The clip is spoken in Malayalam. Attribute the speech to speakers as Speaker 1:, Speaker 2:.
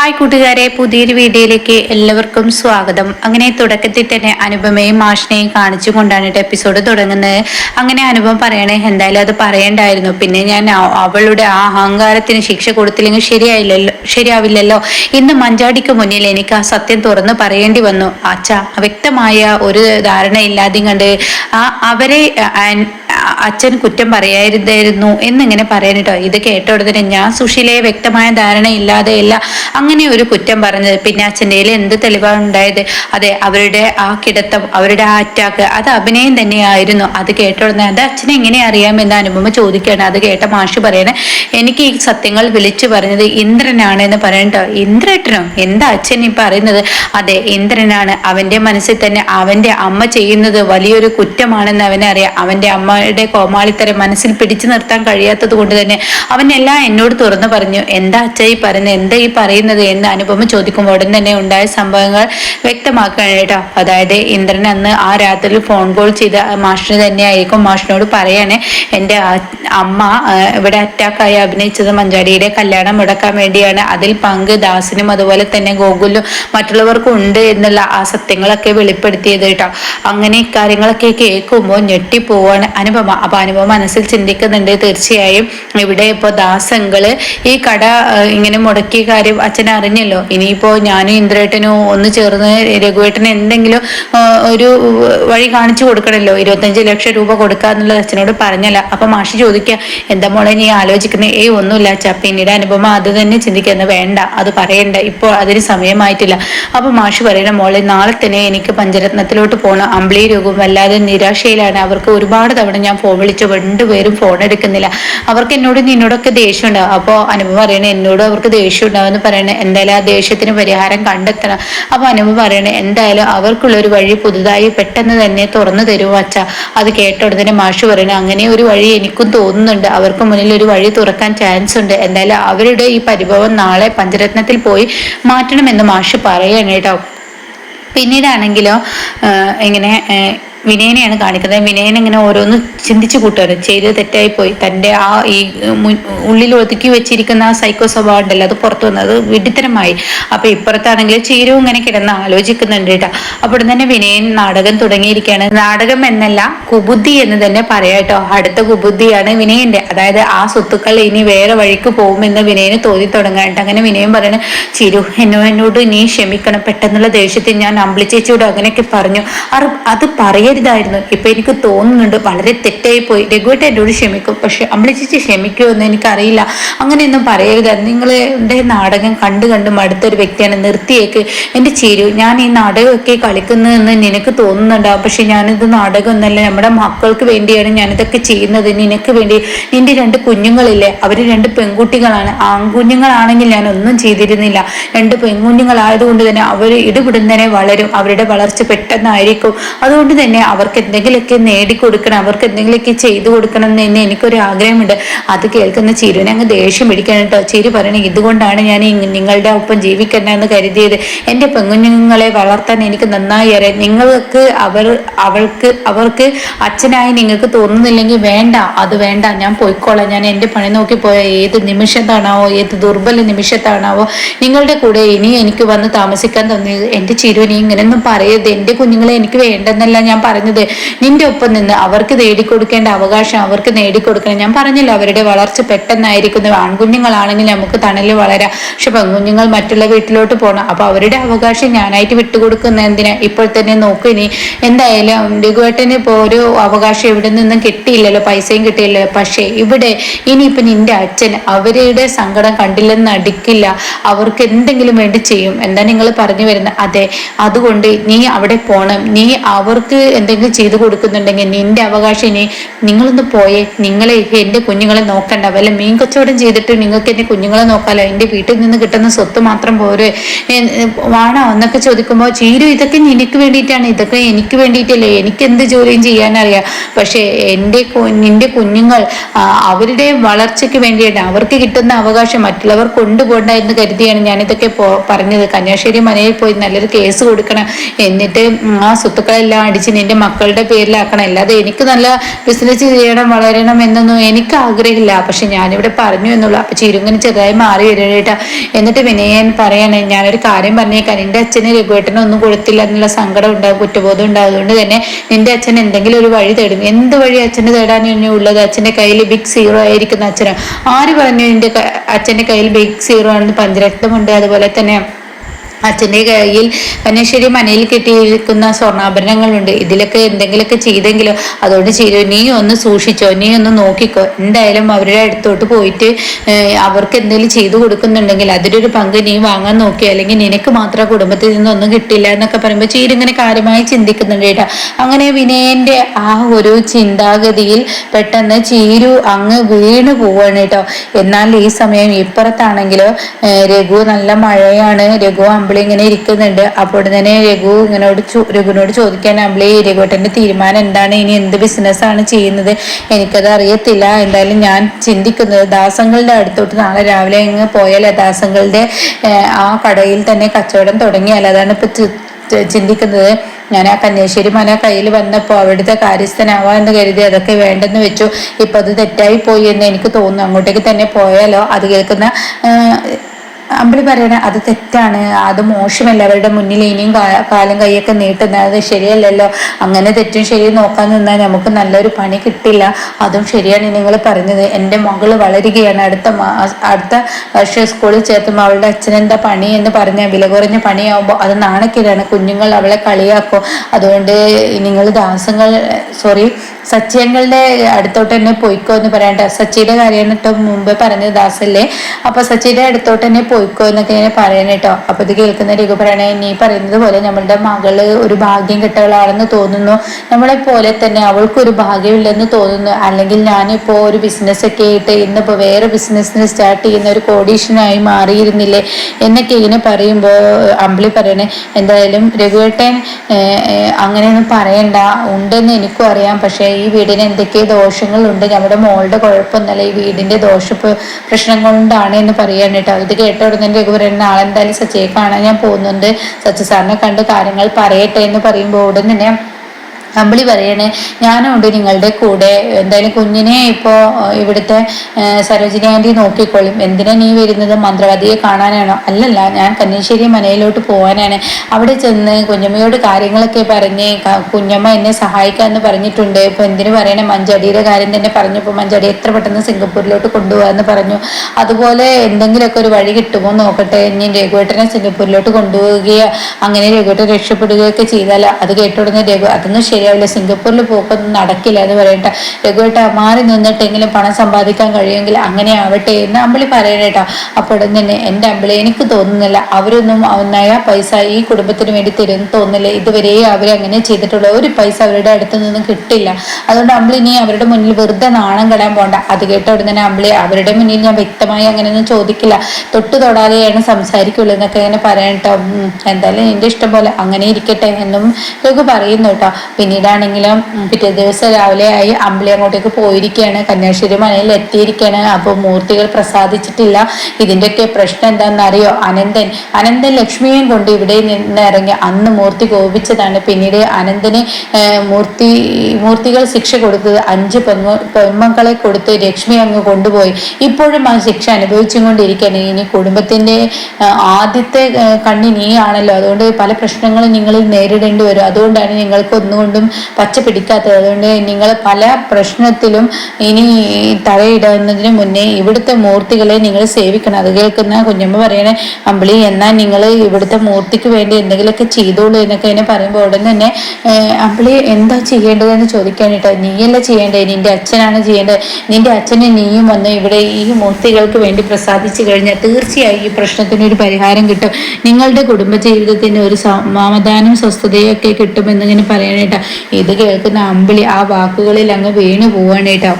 Speaker 1: ഹായ് കൂട്ടുകാരെ പുതിയൊരു വീഡിയോയിലേക്ക് എല്ലാവർക്കും സ്വാഗതം. അങ്ങനെ തുടക്കത്തിൽ തന്നെ അനുപമയും മാഷിനെയും കാണിച്ചു കൊണ്ടാണ് എപ്പിസോഡ് തുടങ്ങുന്നത്. അങ്ങനെ അനുപം പറയണേ എന്തായാലും അത് പറയണ്ടായിരുന്നു. പിന്നെ ഞാൻ അവളുടെ ആ അഹങ്കാരത്തിന് ശിക്ഷ കൊടുത്തില്ലെങ്കിൽ ശരിയായില്ലല്ലോ ശരിയാവില്ലല്ലോ. ഇന്ന് മഞ്ചാടിക്ക് മുന്നിൽ എനിക്ക് ആ സത്യം തുറന്ന് പറയേണ്ടി വന്നു. അച്ഛ വ്യക്തമായ ഒരു ധാരണയില്ലാതെയും കണ്ട് ആ അവരെ അച്ഛൻ കുറ്റം പറയായിരുന്നായിരുന്നു എന്നിങ്ങനെ പറയാനിട്ടോ ഇത് കേട്ട ഉടനെ ഞാൻ സുശീലയെ വ്യക്തമായ ധാരണയില്ലാതെയല്ല അങ്ങനെ ഒരു കുറ്റം പറഞ്ഞത്. പിന്നെ അച്ഛന്റെ എന്ത് തെളിവാണ് ഉണ്ടായത്? അതെ അവരുടെ ആ കിടത്തം അവരുടെ ആ അറ്റാക്ക് അത് അഭിനയം തന്നെയായിരുന്നു. അത് കേട്ട ഉടനെ അത് അച്ഛനെ എങ്ങനെ അറിയാമെന്ന് അനുപമ ചോദിക്കുകയാണ്. അത് കേട്ട മാഷ് പറയണേ എനിക്ക് ഈ സത്യങ്ങൾ വിളിച്ചു പറഞ്ഞത് ഇന്ദ്രനാണ് എന്ന് പറയട്ടോ ഇന്ദ്രേട്ടനോ? എന്താ അച്ഛൻ ഈ പറയുന്നത്? അതെ ഇന്ദ്രനാണ്. അവന്റെ മനസ്സിൽ തന്നെ അവന്റെ അമ്മ ചെയ്യുന്നത് വലിയൊരു കുറ്റമാണെന്ന് അവനറിയാം. അവന്റെ അമ്മയുടെ കോമാളിത്തരം മനസ്സിൽ പിടിച്ചു നിർത്താൻ കഴിയാത്തത് കൊണ്ട് തന്നെ അവനെല്ലാം എന്നോട് തുറന്നു പറഞ്ഞു എന്താ അച്ഛ ഈ പറയുന്നത്? എന്താ ഈ പറയുന്നത്? എന്ന് അനുപമ ചോദിക്കുമ്പോൾ ഉടൻ തന്നെ ഉണ്ടായ സംഭവങ്ങൾ വ്യക്തമാക്കുകയാണ് കേട്ടോ. അതായത് ഇന്ദ്രൻ അന്ന് ആ രാത്രി ഫോൺ കോൾ ചെയ്ത മാഷിന് തന്നെയായിരിക്കും മാഷിനോട് പറയാണ് എന്റെ അമ്മ ഇവിടെ അറ്റാക്കായി അഭിനയിച്ചത് മഞ്ചാടിയുടെ കല്യാണം മുടക്കാൻ വേണ്ടിയാണ്. അതിൽ പങ്ക് ദാസിനും അതുപോലെ തന്നെ ഗോകുലും മറ്റുള്ളവർക്കും ഉണ്ട് എന്നുള്ള ആ സത്യങ്ങളൊക്കെ വെളിപ്പെടുത്തിയത് കേട്ടോ. അങ്ങനെ കാര്യങ്ങളൊക്കെ കേൾക്കുമ്പോൾ ഞെട്ടിപ്പോവാണ് അനുപമ അപ്പൊ അനുപമ മനസ്സിൽ ചിന്തിക്കുന്നുണ്ട്. തീർച്ചയായും ഇവിടെ ഇപ്പോൾ ദാസങ്ങൾ ഈ കട ഇങ്ങനെ മുടക്കിയ കാര്യം അച്ഛൻ അറിഞ്ഞല്ലോ. ഇനിയിപ്പോ ഞാനും ഇന്ദ്രേട്ടനും ഒന്ന് ചേർന്ന് രഘുവേട്ടന് എന്തെങ്കിലും ഒരു വഴി കാണിച്ചു കൊടുക്കണല്ലോ. ഇരുപത്തഞ്ച് ലക്ഷം രൂപ കൊടുക്കാന്നുള്ളത് അച്ഛനോട് പറഞ്ഞല്ല. അപ്പൊ മാഷി ചോദിക്കുക എന്താ മോളെ നീ ആലോചിക്കുന്നത് ഏയ് ഒന്നുമില്ല അച്ഛ. പിന്നീട് അനുപമ അത് തന്നെ ചിന്തിക്കുന്നത് വേണ്ട അത് പറയണ്ട. ഇപ്പോൾ അതിന് സമയമായിട്ടില്ല. അപ്പൊ മാഷി പറയണ മോളെ നാളെ തന്നെ എനിക്ക് പഞ്ചരത്നത്തിലോട്ട് പോകണം അമ്പിളി രോഗവും വല്ലാതെ നിരാശയിലാണ്. അവർക്ക് ഒരുപാട് തവണ ഞാൻ ഫോൺ വിളിച്ചു. രണ്ടുപേരും ഫോൺ എടുക്കുന്നില്ല. അവർക്ക് എന്നോട് നിന്നോടൊക്കെ ദേഷ്യം ഉണ്ടാവും അപ്പോൾ അനുമ പറയണേ എന്നോട് അവർക്ക് ദേഷ്യം ഉണ്ടാവുമെന്ന് പറയണേ. എന്തായാലും ആ ദേഷ്യത്തിന് പരിഹാരം കണ്ടെത്തണം. അപ്പൊ അനുമ പറയണേ എന്തായാലും അവർക്കുള്ള ഒരു വഴി പുതുതായി പെട്ടെന്ന് തന്നെ തുറന്നു തരുമോ അച്ഛ? അത് കേട്ട ഉടനെ മാഷ് പറയണേ അങ്ങനെ ഒരു വഴി എനിക്കും തോന്നുന്നുണ്ട്. അവർക്ക് മുന്നിൽ ഒരു വഴി തുറക്കാൻ ചാൻസ് ഉണ്ട്. എന്തായാലും അവരുടെ ഈ പരിഭവം നാളെ പഞ്ചരത്നത്തിൽ പോയി മാറ്റണമെന്ന് മാഷ് പറയാണ് കേട്ടോ. പിന്നീടാണെങ്കിലോ ഇങ്ങനെ വിനയനെയാണ് കാണിക്കുന്നത്. വിനയൻ ഇങ്ങനെ ഓരോന്ന് ചിന്തിച്ചു കൂട്ടുകയാണ് ചെയ്ത് തെറ്റായി പോയി തന്റെ ആ ഈ ഉള്ളിൽ ഒതുക്കി വെച്ചിരിക്കുന്ന ആ സൈക്കോ സ്വഭാവം ഉണ്ടല്ലോ അത് പുറത്തു വന്നത് വിഡിത്തരമായി അപ്പൊ ഇപ്പുറത്താണെങ്കിൽ ചീരവും ഇങ്ങനെ കിടന്ന് ആലോചിക്കുന്നുണ്ട് കേട്ടോ അപ്പോൾ തന്നെ വിനയൻ നാടകം തുടങ്ങിയിരിക്കുകയാണ്. നാടകം എന്നല്ല കുബുദ്ധി എന്ന് തന്നെ പറയാം കേട്ടോ അടുത്ത കുബുദ്ധിയാണ് വിനയന്റെ അതായത് ആ സ്വത്തുക്കൾ ഇനി വേറെ വഴിക്ക് പോകുമെന്ന് വിനയന് തോന്നി തുടങ്ങാനായിട്ട് അങ്ങനെ വിനയൻ പറയണ ചിരു എന്നോ എന്നോട് നീ ക്ഷമിക്കണം. പെട്ടെന്നുള്ള ദേഷ്യത്തിൽ ഞാൻ അമ്പിളി ചേച്ചിയോട് അങ്ങനെയൊക്കെ പറഞ്ഞു. അത് പറയരുതായിരുന്നു. ഇപ്പൊ എനിക്ക് തോന്നുന്നുണ്ട് വളരെ തെറ്റായി പോയി. രഘുവേട്ട എന്നോട് ക്ഷമിക്കും. പക്ഷെ അമ്പിളി ചേച്ചി ക്ഷമിക്കുമോ എന്ന് എനിക്കറിയില്ല. അങ്ങനെയൊന്നും പറയരുതായിരുന്നു. നിങ്ങളുടെ നാടകം കണ്ടു കണ്ട് മടുത്തൊരു വ്യക്തിയാണ് നിർത്തിയേക്ക്. എന്റെ ചേരു ഞാൻ ഈ നാടകമൊക്കെ കളിക്കുന്നതെന്ന് നിനക്ക് തോന്നുന്നുണ്ടാവും പക്ഷെ ഞാനിത് നാടകമൊന്നല്ല. നമ്മുടെ മക്കൾക്ക് വേണ്ടിയാണ് ഞാനിതൊക്കെ ചെയ്യുന്നത്. നിനക്ക് വേണ്ടി. നിന്റെ രണ്ട് കുഞ്ഞുങ്ങളില്ലേ? അവർ രണ്ട് പെൺകുട്ടികളാണ്. ആൺകുഞ്ഞുങ്ങളാണെങ്കിൽ ഞാൻ ഒന്നും ചെയ്തിരുന്നില്ല. രണ്ട് പെൺകുഞ്ഞുങ്ങളായതുകൊണ്ട് തന്നെ അവർ ഇടപെടുന്നതിനെ വളരും അവരുടെ വളർച്ച പെട്ടെന്നായിരിക്കും. അതുകൊണ്ട് തന്നെ അവർക്ക് എന്തെങ്കിലുമൊക്കെ നേടിക്കൊടുക്കണം അവർക്ക് എന്തെങ്കിലുമൊക്കെ ചെയ്തു കൊടുക്കണം എന്ന് എനിക്കൊരു ആഗ്രഹമുണ്ട്. അത് കേൾക്കുന്ന ചിരുവിനെ അങ്ങ് ദേഷ്യം പിടിക്കണം കേട്ടോ. ചിരി പറയണേ ഇതുകൊണ്ടാണ് ഞാൻ നിങ്ങളുടെ ഒപ്പം ജീവിക്കണ്ട എന്ന് കരുതിയത്. എന്റെ പെങ്ങുഞ്ഞുങ്ങളെ വളർത്താൻ എനിക്ക് നന്നായി അറിയാം. നിങ്ങൾക്ക് അവർ അവൾക്ക് അവർക്ക് അച്ഛനായി നിങ്ങൾക്ക് തോന്നുന്നില്ലെങ്കിൽ വേണ്ട. അത് വേണ്ട. ഞാൻ പോയിക്കോളാം. ഞാൻ എന്റെ പണി നോക്കി പോയ ഏത് നിമിഷത്താണാവോ ഏത് ദുർബല നിമിഷത്താണാവോ നിങ്ങളുടെ കൂടെ ഇനി എനിക്ക് വന്ന് താമസിക്കാൻ തോന്നിയത് എന്റെ ചിരുവിനെ ഇങ്ങനെയൊന്നും പറയരുത്. എന്റെ കുഞ്ഞുങ്ങളെ എനിക്ക് വേണ്ടെന്നല്ല ഞാൻ പറഞ്ഞത്. നിന്റെ ഒപ്പം നിന്ന് അവർക്ക് നേടിക്കൊടുക്കേണ്ട അവകാശം അവർക്ക് നേടിക്കൊടുക്കണം. ഞാൻ പറഞ്ഞല്ലോ അവരുടെ വളർച്ച പെട്ടെന്നായിരിക്കുന്നു. ആൺകുഞ്ഞുങ്ങളാണെങ്കിൽ നമുക്ക് തണൽ വളരാം. പക്ഷെ പെൺകുഞ്ഞുങ്ങൾ മറ്റുള്ള വീട്ടിലോട്ട് പോകണം അപ്പൊ അവരുടെ അവകാശം ഞാനായിട്ട് വിട്ടുകൊടുക്കുന്ന എന്തിനാ? ഇപ്പോൾ തന്നെ നോക്കൂ ഇനി. എന്തായാലും രഘുവേട്ടന് ഇപ്പോൾ ഒരു അവകാശം ഇവിടെ നിന്നും കിട്ടിയില്ലല്ലോ? പൈസയും കിട്ടിയില്ലല്ലോ. പക്ഷേ ഇവിടെ ഇനിയിപ്പോൾ നിന്റെ അച്ഛൻ അവരുടെ സങ്കടം കണ്ടില്ലെന്ന് നടിക്കില്ല. അവർക്ക് എന്തെങ്കിലും വേണ്ടി ചെയ്യും. എന്താ നിങ്ങൾ പറഞ്ഞു വരുന്നത്? അതെ അതുകൊണ്ട് നീ അവിടെ പോണം. നീ അവർക്ക് എന്തെങ്കിലും ചെയ്തു കൊടുക്കുന്നുണ്ടെങ്കിൽ നിന്റെ അവകാശം ഇനി നിങ്ങളൊന്ന് പോയേ. നിങ്ങളെ എന്റെ കുഞ്ഞുങ്ങളെ നോക്കണ്ട. വല്ല മീൻ കച്ചവടം ചെയ്തിട്ട് നിങ്ങൾക്ക് എന്റെ കുഞ്ഞുങ്ങളെ നോക്കാലോ. എന്റെ വീട്ടിൽ നിന്ന് കിട്ടുന്ന സ്വത്ത് മാത്രം പോരെ. വേണോ? എന്നൊക്കെ ചോദിക്കുമ്പോൾ ചീരു ഇതൊക്കെ നിനക്ക് വേണ്ടിയിട്ടാണ്. ഇതൊക്കെ എനിക്ക് വേണ്ടിയിട്ടല്ലേ? എനിക്ക് എന്ത് ജോലിയും ചെയ്യാനറിയാം. പക്ഷേ എന്റെ നിന്റെ കുഞ്ഞുങ്ങൾ അവരുടെ വളർച്ചയ്ക്ക് വേണ്ടിയിട്ട് അവർക്ക് കിട്ടുന്ന അവകാശം മറ്റുള്ളവർ കൊണ്ടുപോകണ്ട എന്ന് കരുതിയാണ് ഞാനിതൊക്കെ പറഞ്ഞത്. കന്യാശ്ശേരി മനയിൽ പോയി നല്ലൊരു കേസ് കൊടുക്കണം. എന്നിട്ട് ആ സ്വത്തുക്കളെല്ലാം അടിച്ച് നിന്റെ മക്കളുടെ പേരിലാക്കണം. അല്ലാതെ എനിക്ക് നല്ല ബിസിനസ് ചെയ്യണം വളരണം എന്നൊന്നും എനിക്ക് ആഗ്രഹമില്ല. പക്ഷെ ഞാനിവിടെ പറഞ്ഞു എന്നുള്ളൂ. അപ്പൊ ചിരുങ്ങനെ ചെറുതായി മാറി വരേട്ടാ എന്നിട്ട് വിനയൻ പറയണേ ഞാനൊരു കാര്യം പറഞ്ഞേക്കാൻ നിന്റെ അച്ഛന് രഘുവേട്ടനൊന്നും കൊടുത്തില്ല എന്നുള്ള സങ്കടം ഉണ്ടാകും കുറ്റബോധം ഉണ്ടാകും അതുകൊണ്ട് തന്നെ നിന്റെ അച്ഛൻ എന്തെങ്കിലും ഒരു വഴി തേടും. എന്ത് വഴി അച്ഛന് തേടാൻ ഉള്ളത്? അച്ഛന്റെ കയ്യിൽ ബിഗ് സീറോ ആയിരിക്കുന്ന അച്ഛനാണ്. ആര് പറഞ്ഞു നിന്റെ അച്ഛന്റെ കയ്യിൽ ബിഗ് സീറോ ആണെന്ന്? പഞ്ചരക്തമുണ്ട് അതുപോലെ തന്നെ അച്ഛന്റെ കയ്യിൽ പനശ്ശേരി മനയിൽ കിട്ടിയിരിക്കുന്ന സ്വർണാഭരണങ്ങളുണ്ട്. ഇതിലൊക്കെ എന്തെങ്കിലുമൊക്കെ ചെയ്തെങ്കിലോ അതുകൊണ്ട് ചെയ്തു. നീ ഒന്ന് സൂക്ഷിച്ചോ നീ ഒന്ന് നോക്കിക്കോ. എന്തായാലും അവരുടെ അടുത്തോട്ട് പോയിട്ട് അവർക്ക് എന്തെങ്കിലും ചെയ്തു കൊടുക്കുന്നുണ്ടെങ്കിൽ അതിലൊരു പങ്ക് നീ വാങ്ങാൻ നോക്കിയോ അല്ലെങ്കിൽ നിനക്ക് മാത്രം കുടുംബത്തിൽ നിന്നൊന്നും കിട്ടില്ല എന്നൊക്കെ പറയുമ്പോൾ ചീരിങ്ങനെ കാര്യമായി ചിന്തിക്കുന്നുണ്ട് കേട്ടോ. അങ്ങനെ വിനയന്റെ ആ ഒരു ചിന്താഗതിയിൽ പെട്ടെന്ന് ചീരു അങ്ങ് വീണ് പോവാണ് കേട്ടോ. എന്നാൽ ഈ സമയം ഇപ്പുറത്താണെങ്കിലോ രഘു നല്ല മഴയാണ്. രഘു അമ്പിളി ഇങ്ങനെ ഇരിക്കുന്നുണ്ട്. അപ്പോൾ തന്നെ രഘു ഇങ്ങനോട് രഘുവിനോട് ചോദിക്കാൻ അമ്പിളി രഘുവേട്ടന്റെ തീരുമാനം എന്താണ്? ഇനി എന്ത് ബിസിനസ് ആണ് ചെയ്യുന്നത്? എനിക്കത് അറിയത്തില്ല. എന്തായാലും ഞാൻ ചിന്തിക്കുന്നത് ദാസങ്ങളുടെ അടുത്തോട്ട് നാളെ രാവിലെ ഇങ്ങ് പോയാൽ ദാസങ്ങളുടെ ആ കടയിൽ തന്നെ കച്ചവടം തുടങ്ങിയാൽ അതാണ് ഇപ്പോൾ ചിന്തിക്കുന്നത്. ഞാൻ ആ കന്യാശ്ശേരി മന കയ്യിൽ വന്നപ്പോൾ അവിടുത്തെ കാര്യസ്ഥനാവാന്ന് കരുതി അതൊക്കെ വേണ്ടെന്ന് വെച്ചു. ഇപ്പം അത് തെറ്റായി പോയി എന്ന് എനിക്ക് തോന്നുന്നു. അങ്ങോട്ടേക്ക് തന്നെ പോയാലോ? അത് കേൾക്കുന്ന അമ്പിളി പറയണ അത് തെറ്റാണ്. അത് മോശമല്ല. അവരുടെ മുന്നിൽ ഇനിയും കാലും കൈയൊക്കെ നീട്ടുന്നത് അത് ശരിയല്ലല്ലോ. അങ്ങനെ തെറ്റും ശരിയും നോക്കാൻ നിന്നാൽ നമുക്ക് നല്ലൊരു പണി കിട്ടില്ല. അതും ശരിയാണ് നിങ്ങൾ പറഞ്ഞത്. എന്റെ മകൾ വളരുകയാണ്. അടുത്ത അടുത്ത വർഷം സ്കൂളിൽ ചേർത്തുമ്പോൾ അവളുടെ അച്ഛനെന്താ പണി എന്ന് പറഞ്ഞാൽ വില കുറഞ്ഞ പണിയാവുമ്പോൾ അത് നാണക്കേടാണ്. കുഞ്ഞുങ്ങൾ അവളെ കളിയാക്കും. അതുകൊണ്ട് നിങ്ങൾ ദാസങ്ങൾ സോറി സച്ചിയങ്ങളുടെ അടുത്തോട്ട് തന്നെ പോയിക്കോ എന്ന് പറയണ്ട. സച്ചിയുടെ കാര്യം കേട്ടോ മുമ്പേ പറഞ്ഞ ദാസല്ലേ. അപ്പൊ സച്ചിയുടെ അടുത്തോട്ട് തന്നെ പോയിക്കോ എന്നൊക്കെ ഇങ്ങനെ പറയണ കേട്ടോ അപ്പൊ ഇത് കേൾക്കുന്ന രഘു പറയണേ നീ പറയുന്നത് പോലെ നമ്മളുടെ മകൾ ഒരു ഭാഗ്യം കിട്ടവളാണെന്ന് തോന്നുന്നു. നമ്മളെ പോലെ തന്നെ അവൾക്കൊരു ഭാഗ്യമില്ലെന്ന് തോന്നുന്നു. അല്ലെങ്കിൽ ഞാനിപ്പോ ഒരു ബിസിനസ് ഒക്കെ ആയിട്ട് ഇന്നിപ്പോ വേറെ ബിസിനസ്സിന് സ്റ്റാർട്ട് ചെയ്യുന്ന ഒരു കോഡീഷനായി മാറിയിരുന്നില്ലേ? എന്നൊക്കെ ഇങ്ങനെ പറയുമ്പോൾ അമ്പിളി പറയണേ എന്തായാലും രഘുവേട്ടൻ അങ്ങനെയൊന്നും പറയണ്ട. ഉണ്ടെന്ന് എനിക്കും അറിയാം. പക്ഷേ ഈ വീടിന് എന്തൊക്കെ ദോഷങ്ങളുണ്ട്? നമ്മുടെ മോളുടെ കുഴപ്പമൊന്നുമല്ല. ഈ വീടിന്റെ ദോഷ പ്രശ്നം കൊണ്ടാണ് എന്ന് പറയാൻ കേട്ടോ. ഇത് കേട്ട ഉടനെ രഘുപുരൻ നാളെ നാളെന്തായാലും സച്ചയെ കാണാൻ ഞാൻ പോകുന്നുണ്ട്. സച്ച സാറിനെ കണ്ട് കാര്യങ്ങൾ പറയട്ടെ എന്ന് പറയുമ്പോൾ ഉടൻ തന്നെ അമ്പിളി പറയണേ ഞാനുണ്ട് നിങ്ങളുടെ കൂടെ. എന്തായാലും കുഞ്ഞിനെ ഇപ്പോൾ ഇവിടുത്തെ സരോജിനി ആന്റി നോക്കിക്കൊള്ളും എന്തിനാ നീ വരുന്നത്? മന്ത്രവാദിയെ കാണാനാണോ? അല്ലല്ല ഞാൻ കന്യാശ്ശേരി മനയിലോട്ട് പോകാനാണ് അവിടെ ചെന്ന് കുഞ്ഞമ്മയോട് കാര്യങ്ങളൊക്കെ പറഞ്ഞ് കുഞ്ഞമ്മ എന്നെ സഹായിക്കാമെന്ന് പറഞ്ഞിട്ടുണ്ട്. ഇപ്പോൾ എന്തിനു പറയണേ? മഞ്ചടിയുടെ കാര്യം തന്നെ പറഞ്ഞപ്പോൾ മഞ്ചടി എത്ര പെട്ടെന്ന് സിംഗപ്പൂരിലോട്ട് കൊണ്ടുപോകാമെന്ന് പറഞ്ഞു. അതുപോലെ എന്തെങ്കിലുമൊക്കെ ഒരു വഴി കിട്ടുമോ നോക്കട്ടെ. ഇനി രഘുവേട്ടനെ സിംഗപ്പൂരിലോട്ട് കൊണ്ടുപോവുകയോ അങ്ങനെ രഘുവേട്ടൻ രക്ഷപ്പെടുകയൊക്കെ ചെയ്താൽ അത് കേട്ടുടനെ രഘു അതൊന്നും ശരിയാവില്ല. സിംഗപ്പൂരിൽ പോക്കൊന്നും നടക്കില്ല എന്ന് പറയട്ടെ. രഘുവേട്ട മാറി നിന്നിട്ടെങ്കിലും പണം സമ്പാദിക്കാൻ കഴിയുമെങ്കിൽ അങ്ങനെ ആവട്ടെ എന്ന് അമ്പിളി പറയണേട്ടാ അപ്പോൾ തന്നെ എന്റെ അമ്പിളി എനിക്ക് തോന്നുന്നില്ല അവരൊന്നും നയ പൈസ ഈ കുടുംബത്തിന് വേണ്ടി തരുമെന്ന് തോന്നുന്നില്ല. ഇതുവരെ അവരങ്ങനെ ചെയ്തിട്ടുള്ള ഒരു പൈസ അവരുടെ അടുത്ത് നിന്നും കിട്ടില്ല. അതുകൊണ്ട് അമ്പിളി ഇനി അവരുടെ മുന്നിൽ വെറുതെ നാണം കെടാൻ പോണ്ട. അത് കേട്ട തന്നെ അമ്പിളി അവരുടെ മുന്നിൽ ഞാൻ വ്യക്തമായി അങ്ങനെയൊന്നും ചോദിക്കില്ല. തൊട്ട് തൊടാതെയാണ് സംസാരിക്കുള്ളൂ എന്നൊക്കെ ഇങ്ങനെ പറയട്ടോ എന്തായാലും എന്റെ ഇഷ്ടം പോലെ അങ്ങനെ ഇരിക്കട്ടെ എന്നും രഘു പറയുന്നു കേട്ടോ. പിന്നീടാണെങ്കിലും പിറ്റേ ദിവസം രാവിലെ ആയി അമ്പലി അങ്ങോട്ടേക്ക് പോയിരിക്കുകയാണ് കന്യാശ്ശേരി മനയിൽ എത്തിയിരിക്കുകയാണ് അപ്പോൾ മൂർത്തികൾ പ്രസാദിച്ചിട്ടില്ല. ഇതിന്റെയൊക്കെ പ്രശ്നം എന്താണെന്നറിയോ? അനന്തൻ. അനന്തൻ ലക്ഷ്മിയെയും കൊണ്ട് ഇവിടെ നിന്ന് ഇറങ്ങി അന്ന് മൂർത്തി കോപിച്ചതാണ്. പിന്നീട് അനന്തന് മൂർത്തി മൂർത്തികൾ ശിക്ഷ കൊടുത്തത് അഞ്ച് പെൺമ പെൺമക്കളെ കൊടുത്ത് ലക്ഷ്മി അങ്ങ് കൊണ്ടുപോയി. ഇപ്പോഴും ആ ശിക്ഷ അനുഭവിച്ചുകൊണ്ടിരിക്കുകയാണ്. ഇനി കുടുംബത്തിന്റെ ആദ്യത്തെ കണ്ണി നീ ആണല്ലോ. അതുകൊണ്ട് പല പ്രശ്നങ്ങളും നിങ്ങൾ നേരിടേണ്ടി വരും. അതുകൊണ്ടാണ് നിങ്ങൾക്ക് ഒന്നുകൊണ്ടും ഒന്നും പച്ച പിടിക്കാത്തത് അതുകൊണ്ട് നിങ്ങൾ പല പ്രശ്നത്തിലും ഇനി തലയിടുന്നതിന് മുന്നേ ഇവിടുത്തെ മൂർത്തികളെ നിങ്ങൾ സേവിക്കണം. അത് കേൾക്കുന്ന കുഞ്ഞമ്മ പറയണേ അമ്പിളി എന്നാൽ നിങ്ങൾ ഇവിടുത്തെ മൂർത്തിക്ക് വേണ്ടി എന്തെങ്കിലുമൊക്കെ ചെയ്തോളൂ എന്നൊക്കെ എന്നെ പറയുമ്പോൾ ഉടൻ തന്നെ അമ്പിളി എന്താ ചെയ്യേണ്ടതെന്ന് ചോദിക്കാനിട്ടോ? നീയല്ല ചെയ്യേണ്ടത്? നിന്റെ അച്ഛനാണ് ചെയ്യേണ്ടത്. നിന്റെ അച്ഛനെ നീയും വന്ന് ഇവിടെ ഈ മൂർത്തികൾക്ക് വേണ്ടി പ്രസാദിച്ചു കഴിഞ്ഞാൽ തീർച്ചയായും ഈ പ്രശ്നത്തിന് ഒരു പരിഹാരം കിട്ടും. നിങ്ങളുടെ കുടുംബജീവിതത്തിന് ഒരു സമാധാനം സ്വസ്ഥതയൊക്കെ കിട്ടുമെന്നിങ്ങനെ പറയാനായിട്ടാ ഇത് കേൾക്കുന്ന അമ്പിളി ആ വാക്കുകളിൽ അങ്ങ് വീണു പോവാണ് കേട്ടോ.